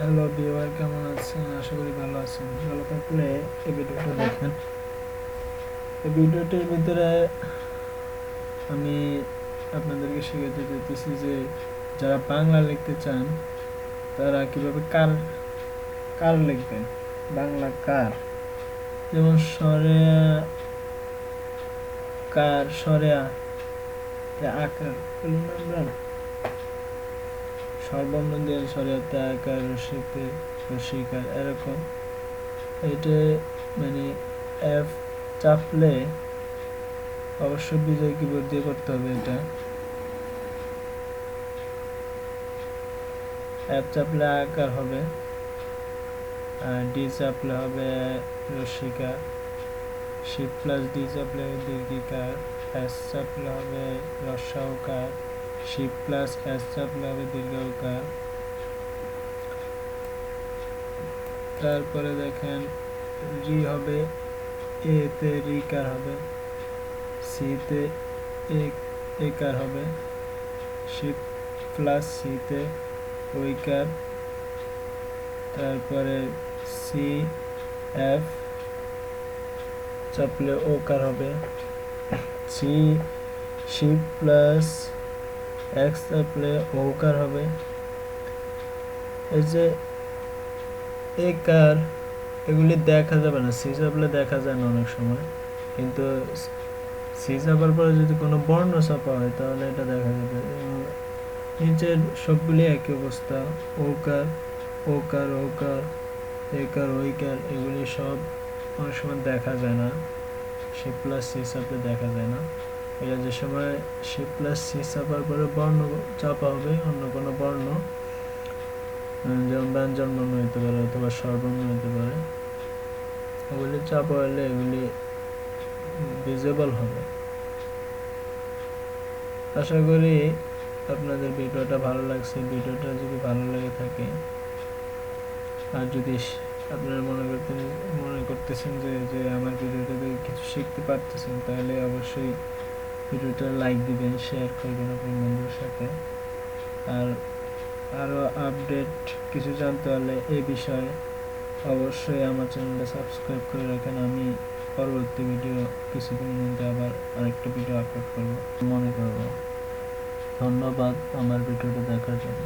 Viewer কেমন আছেন? আশা করি ভালো আছেন। ভালো থাকলে এই ভিডিওটা দেখেন। এই ভিডিওটির ভিতরে আমি আপনাদেরকে শেখাতে চাইতেছি যে যারা বাংলা লিখতে চান, তারা কীভাবে কার কার লিখবেন? বাংলা কার? যেমন সরেয়া, কার, সরেয়া যে আকার দিয়ে সরিয়াতে আকার রসিতে রসিকার এরকম। এটা মানে এফ চাপলে অবশ্য বিজয় কিবোর্ড দিয়ে করতে হবে এটা। এফ চাপলে আকার হবে, আর ডি চাপলে হবে রসিকা। শিপ প্লাস ডি চাপলে দীর্ঘিকার এস চাপলে হবে রসাউকার। শিপ প্লাস এস চাপলে দীর্ঘকার। তারপরে দেখেন রি হবে এ তে রিকার হবে সি তে একার হবে শিপ প্লাস সি তে ওইকার তারপরে সি এফ চাপলে ওকার হবে সি শিপ প্লাস এক্স চাপলে ওকার হবে। এই যে একার এগুলি দেখা যাবে না। সি চাপলে দেখা যায় না অনেক সময়। কিন্তু সি চাপার পরে যদি কোনো বর্ণ চাপা হয়, তাহলে এটা দেখা যাবে। নিচের সবগুলি একই অবস্থা। ওকার ওকার ওকার একার ওইকার এগুলি সব অনেক সময় দেখা যায় না। সি প্লাস সি দেখা যায় না। এটা যে সময় সি প্লাস সি চাপার পরে বর্ণ চাপা হবে, অন্য কোনো বর্ণ যেমন ব্যঞ্জন বর্ণ হইতে পারে অথবা স্বরবর্ণ হইতে পারে, ওগুলি চাপা হলে এগুলি ভিজিবল হবে। আশা করি আপনাদের ভিডিওটা ভালো লাগছে। ভিডিওটা যদি ভালো লাগে থাকে, আর যদি আপনারা মনে করতেন মনে করতেছেন যে যে আমার ভিডিওটা দেখে কিছু শিখতে পারতেছেন, তাহলে অবশ্যই ভিডিওটা লাইক দিবেন শেয়ার করবেন আপনার বন্ধুর সাথে। আর আরও আপডেট কিছু জানতে হলে এই বিষয়ে অবশ্যই আমার চ্যানেলটা সাবস্ক্রাইব করে রাখেন। আমি পরবর্তী ভিডিও কিছুদিনের মধ্যে আবার আরেকটা ভিডিও আপলোড করব। মনে করব। ধন্যবাদ আমার ভিডিওটা দেখার জন্য।